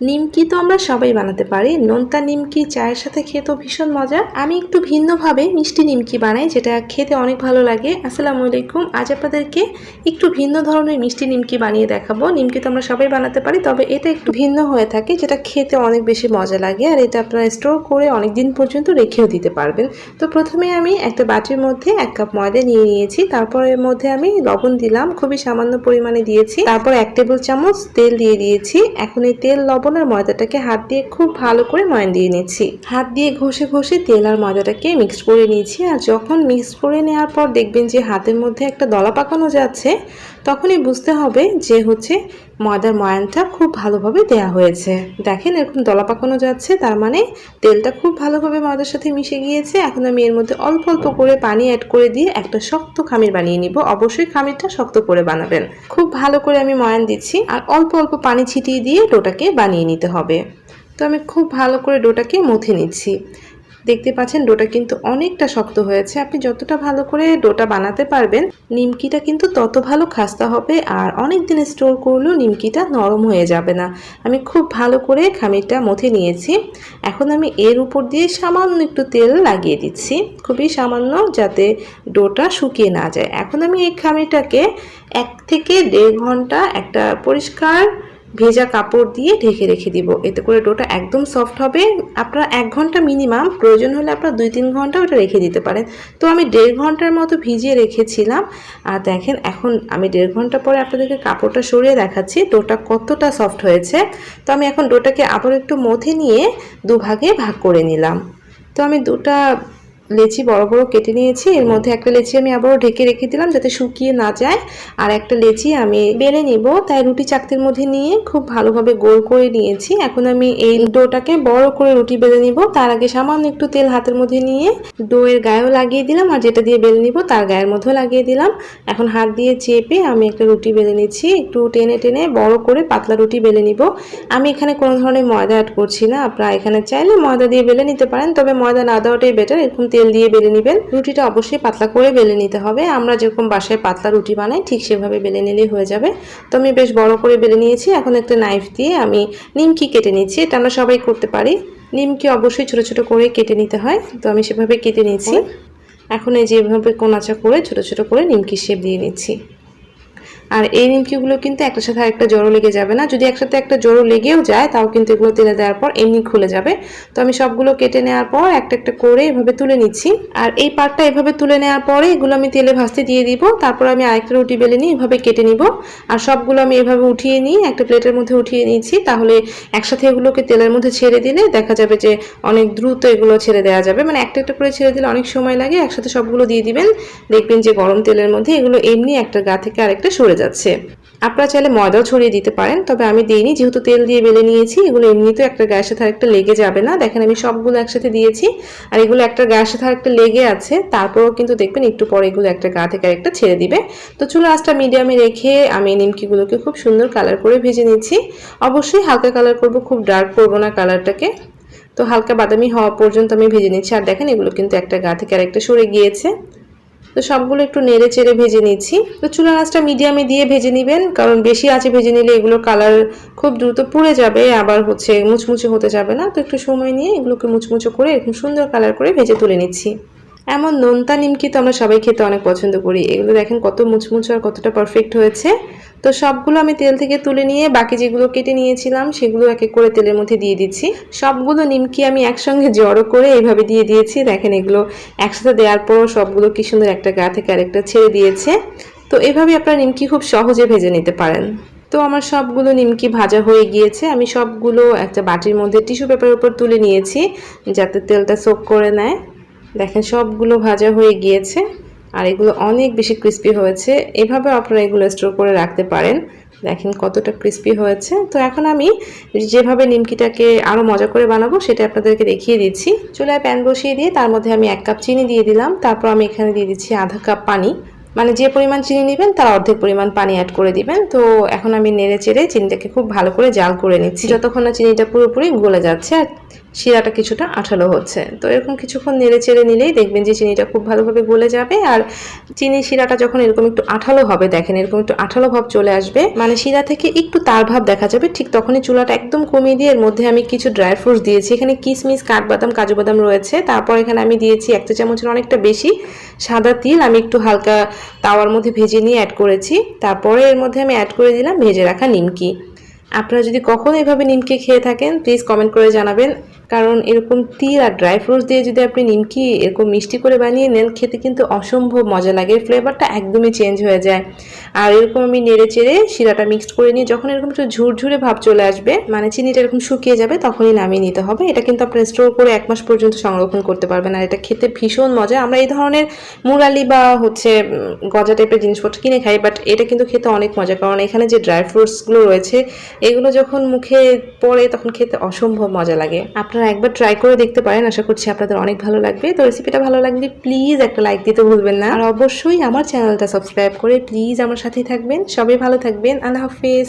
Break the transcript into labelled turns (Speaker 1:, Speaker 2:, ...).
Speaker 1: নিমকি তো আমরা সবাই বানাতে পারি। নোনতা নিমকি চায়ের সাথে খেতেও ভীষণ মজা আমি একটু ভিন্নভাবে মিষ্টি নিমকি বানাই, যেটা খেতে অনেক ভালো লাগে। আসসালামু আলাইকুম। আজ আপনাদেরকে একটু ভিন্ন ধরনের মিষ্টি নিমকি বানিয়ে দেখাবো। নিমকি তো আমরা সবাই বানাতে পারি, তবে এটা একটু ভিন্ন হয়ে থাকে, যেটা খেতে অনেক বেশি মজা লাগে, আর এটা আপনারা স্টোর করে অনেক দিন পর্যন্ত রেখেও দিতে পারবেন। তো প্রথমে আমি একটা বাটির মধ্যে এক কাপ ময়দা নিয়ে নিয়েছি। তারপর এর মধ্যে আমি লবণ দিলাম, খুবই সামান্য পরিমাণে দিয়েছি। তারপর এক টেবিল চামচ তেল দিয়ে দিয়েছি। এখন এই তেল, লবণ আর ময়দাটাকে হাত দিয়ে খুব ভালো করে ময়ন দিয়ে নিচ্ছি। হাত দিয়ে ঘষে ঘষে তেল আর ময়দাটাকে মিক্স করে নিয়েছি আর যখন মিক্স করে নেওয়ার পর দেখবেন যে হাতের মধ্যে একটা দলা পাকানো যাচ্ছে তখনই বুঝতে হবে যে হচ্ছে ময়দার ময়ানটা খুব ভালোভাবে দেয়া হয়েছে। দেখেন এরকম দলা পাকানো যাচ্ছে, তার মানে তেলটা খুব ভালোভাবে ময়দার সাথে মিশে গিয়েছে। এখন আমি এর মধ্যে অল্প অল্প করে পানি অ্যাড করে দিয়ে একটা শক্ত খামির বানিয়ে নিব। অবশ্যই খামিরটা শক্ত করে বানাবেন। খুব ভালো করে আমি ময়ান দিচ্ছি আর অল্প অল্প পানি ছিটিয়ে দিয়ে ডোটাকে বানিয়ে নিতে হবে। তো আমি খুব ভালো করে ডোটাকে মুথে নিচ্ছি। দেখতে পাচ্ছেন ডোটা কিন্তু অনেকটা শক্ত হয়েছে। আপনি যতটা ভালো করে ডোটা বানাতে পারবেন, নিমকিটা কিন্তু তত ভালো খাস্তা হবে আর অনেক দিন স্টোর করলেও নিমকিটা নরম হয়ে যাবে না। আমি খুব ভালো করে খামিরটা মথে নিয়েছি। এখন আমি এর উপর দিয়ে সামান্য একটু তেল লাগিয়ে দিচ্ছি। খুবই সামান্য যাতে ডোটা শুকিয়ে না যায়। এখন আমি এই খামিরটাকে এক থেকে দেড় ঘণ্টা একটা পরিষ্কার ভেজা কাপড় দিয়ে ঢেকে রেখে দিব। এতে করে ডোটা একদম সফট হবে। আপনারা এক ঘণ্টা মিনিমাম প্রয়োজন হলে আপনারা দুই তিন ঘণ্টা ওটা রেখে দিতে পারেন। তো আমি দেড় ঘণ্টার মতো ভিজিয়ে রেখেছিলাম। আর দেখেন, এখন আমি দেড় ঘণ্টা পরে আপনাদেরকে কাপড়টা সরিয়ে দেখাচ্ছি, ডোটা কতটা সফট হয়েছে। তো আমি এখন ডোটাকে আবার একটু মথে নিয়ে দুভাগে ভাগ করে নিলাম। তো আমি দুটা লেচি বড় বড় কেটে নিয়েছি। এর মধ্যে একটা লেচি আমি আবারও ঢেকে রেখে দিলাম যাতে শুকিয়ে না যায়। আর একটা লেচি আমি বেলে নিব। তাই রুটি চাকতির মধ্যে নিয়ে খুব ভালোভাবে গোল করে নিয়েছি। এখন আমি এই ডোটাকে বড় করে রুটি বেলে নিব। তার আগে সামান্য একটু তেল হাতের মধ্যে নিয়ে ডোয়ের গায়েও লাগিয়ে দিলাম। আর যেটা দিয়ে বেলে নিব তার গায়ের মধ্যেও লাগিয়ে দিলাম। এখন হাত দিয়ে চেপে আমি একটা রুটি বেলে নিচ্ছি। একটু টেনে টেনে বড় করে পাতলা রুটি বেলে নিব। আমি এখানে কোনো ধরনের ময়দা অ্যাড করছি না। আপনারা এখানে চাইলে ময়দা দিয়ে বেলে নিতে পারেন। তবে ময়দা না দেওয়াটাই বেটার এরকম তেল দিয়ে বেলে নেবেন। রুটিটা অবশ্যই পাতলা করে বেলে নিতে হবে। আমরা যেরকম বাসায় পাতলা রুটি বানাই ঠিক সেভাবে বেলে নিলেই হয়ে যাবে। তো আমি বেশ বড় করে বেলে নিয়েছি। এখন একটা নাইফ দিয়ে আমি নিমকি কেটে নিচ্ছি। এটা আমরা সবাই করতে পারি। নিমকি অবশ্যই ছোট ছোট করে কেটে নিতে হয়। তো আমি সেভাবে কেটে নিয়েছি এখন এই যেভাবে কোনাচা করে ছোট ছোট করে নিমকি শেপ দিয়ে নিচ্ছি। আর এই নিমকিগুলো কিন্তু একটার সাথে আরেকটা জড়ো লেগে যাবে না। যদি একসাথে একটা জড়ো লেগেও যায়, তাও কিন্তু এগুলো তেলে দেওয়ার পর এমনি খুলে যাবে। তো আমি সবগুলো কেটে নেওয়ার পর একটা একটা করে এভাবে তুলে নিচ্ছি। আর এই পার্টটা এভাবে তুলে নেওয়ার পরে এগুলো আমি তেলে ভাজতে দিয়ে দিব। তারপর আমি আরেকটা রুটি বেলে নিয়ে এভাবে কেটে নিব। আর সবগুলো আমি এভাবে উঠিয়ে নিই একটা প্লেটের মধ্যে উঠিয়ে নিয়েছি। তাহলে একসাথে এগুলোকে তেলের মধ্যে ছেড়ে দিলে দেখা যাবে যে অনেক দ্রুত এগুলো ছেড়ে দেওয়া যাবে। মানে একটা একটা করে ছেড়ে দিলে অনেক সময় লাগে। একসাথে সবগুলো দিয়ে দিবেন। দেখবেন যে গরম তেলের মধ্যে এগুলো এমনি একটা গা থেকে আরেকটা সরে যাচ্ছে। আপনারা চাইলে ময়দাও ছড়িয়ে দিতে পারেন, তবে আমি দিইনি, যেহেতু তেল দিয়ে বেলে নিয়েছি, এগুলো এমনিতেও একটা গায়ের সাথে আরেকটা লেগে যাবে না। দেখেন আমি সবগুলো একসাথে দিয়েছি, আর এগুলো একটা গায়ের সাথে আরেকটা লেগে আছে, তারপরেও কিন্তু দেখবেন একটু পরে এগুলো একটা গা থেকে আরেকটা ছেড়ে দিবে। তো চুলো আঁচটা মিডিয়ামে রেখে আমি নিমকিগুলোকে খুব সুন্দর কালার করে ভেজে নিচ্ছি। অবশ্যই হালকা কালার করব, খুব ডার্ক করব না কালারটাকে তো হালকা বাদামি হওয়া পর্যন্ত আমি ভেজে নিচ্ছি, আর দেখেন এগুলো কিন্তু একটা গা থেকে আরেকটা সরে গিয়েছে। তো সবগুলো একটু নেড়ে চেড়ে ভেজে নিচ্ছি। তো চুলার আঁচটা মিডিয়ামে দিয়ে ভেজে নেবেন, কারণ বেশি আঁচে ভেজে নিলে এগুলো কালার খুব দ্রুত পুড়ে যাবে, আবার হচ্ছে মুচমুচে হতে যাবে না। তো একটু সময় নিয়ে এগুলোকে মুচমুচো করে একটু সুন্দর কালার করে ভেজে তুলে নিচ্ছি। এমন নোনতা নিমকি তো আমরা সবাই খেতে অনেক পছন্দ করি। এগুলো দেখেন কত মুচমুচে আর কতটা পারফেক্ট হয়েছে। তো সবগুলো আমি তেল থেকে তুলে নিয়ে বাকি যেগুলো কেটে নিয়েছিলাম সেগুলো এক এক করে তেলের মধ্যে দিয়ে দিচ্ছি। সবগুলো নিমকি আমি একসঙ্গে জড়ো করে এইভাবে দিয়ে দিয়েছি। দেখেন এগুলো একসাথে দেওয়ার পরও সবগুলো কি সুন্দর একটা গা থেকে আরেকটা ছেড়ে দিয়েছে। তো এভাবে আপনারা নিমকি খুব সহজে ভেজে নিতে পারেন। তো আমার সবগুলো নিমকি ভাজা হয়ে গিয়েছে। আমি সবগুলো একটা বাটির মধ্যে টিস্যু পেপারের উপর তুলে নিয়েছি যাতে তেলটা সোক করে নেয়। দেখেন, সবগুলো ভাজা হয়ে গিয়েছে আর এগুলো অনেক বেশি ক্রিস্পি হয়েছে। এভাবে আপনারা এগুলো স্টোর করে রাখতে পারেন। দেখেন কতটা ক্রিস্পি হয়েছে। তো এখন আমি যেভাবে নিমকিটাকে আরও মজা করে বানাবো, সেটা আপনাদেরকে দেখিয়ে দিচ্ছি। চুলায় প্যান বসিয়ে দিয়ে তার মধ্যে আমি এক কাপ চিনি দিয়ে দিলাম। তারপর আমি এখানে দিয়ে দিচ্ছি আধা কাপ পানি। মানে যে পরিমাণ চিনি নেবেন, তার অর্ধেক পরিমাণ পানি অ্যাড করে দিবেন। তো এখন আমি নেড়ে চেড়ে চিনিটাকে খুব ভালো করে জাল করে নিচ্ছি। যতক্ষণ না চিনিটা পুরোপুরি গলে যাচ্ছে আর শিরাটা কিছুটা আঠালো হচ্ছে। তো এরকম কিছুক্ষণ নেড়ে চেড়ে নিলেই দেখবেন যে চিনিটা খুব ভালোভাবে গলে যাবে আর চিনি শিরাটা যখন এরকম একটু আঠালো হবে, দেখেন এরকম একটু আঠালো ভাব চলে আসবে। মানে শিরা থেকে একটু তার ভাব দেখা যাবে, ঠিক তখনই চুলাটা একদম কমিয়ে দিয়ে এর মধ্যে আমি কিছু ড্রাই ফ্রুটস দিয়েছি। এখানে কিশমিশ কাঠবাদাম, কাজু বাদাম রয়েছে। তারপর এখানে আমি দিয়েছি একটা চামচের অনেকটা বেশি সাদা তিল। আমি একটু হালকা তাওয়ার মধ্যে ভেজে নিয়ে অ্যাড করেছি। তারপরে এর মধ্যে আমি অ্যাড করে দিলাম ভেজে রাখা নিমকি। আপনারা যদি কখনো এভাবে নিমকি খেয়ে থাকেন প্লিজ কমেন্ট করে জানাবেন। কারণ এরকম তিল আর ড্রাই ফ্রুটস দিয়ে যদি আপনি নিমকি এরকম মিষ্টি করে বানিয়ে নেন, খেতে কিন্তু অসম্ভব মজা লাগে। ফ্লেভারটা একদমই চেঞ্জ হয়ে যায়। আর এরকম আমি নেড়ে চেড়ে শিরাটা মিক্সড করে নিয়ে যখন এরকম একটু ঝুরঝুরে ভাব চলে আসবে মানে চিনিটা এরকম শুকিয়ে যাবে, তখনই নামিয়ে নিতে হবে। এটা কিন্তু আপনি স্টোর করে এক মাস পর্যন্ত সংরক্ষণ করতে পারবেন। আর এটা খেতে ভীষণ মজা। আমরা এই ধরনের মুরালি বা হচ্ছে গজা টাইপের জিনিসপত্র কিনে খাই বাট এটা কিন্তু খেতে অনেক মজা। কারণ এখানে যে ড্রাই ফ্রুটসগুলো রয়েছে, এগুলো যখন মুখে পড়ে, তখন খেতে অসম্ভব মজা লাগে। আপনারা একবার ট্রাই করে দেখতে পারেন। আশা করছি আপনাদের অনেক ভালো লাগবে। তো রেসিপিটা ভালো লাগলে প্লিজ একটা লাইক দিতে ভুলবেন না। আর অবশ্যই আমার চ্যানেলটা সাবস্ক্রাইব করে প্লিজ আমার সাথেই থাকবেন। সবাই ভালো থাকবেন। আল্লাহ হাফিজ।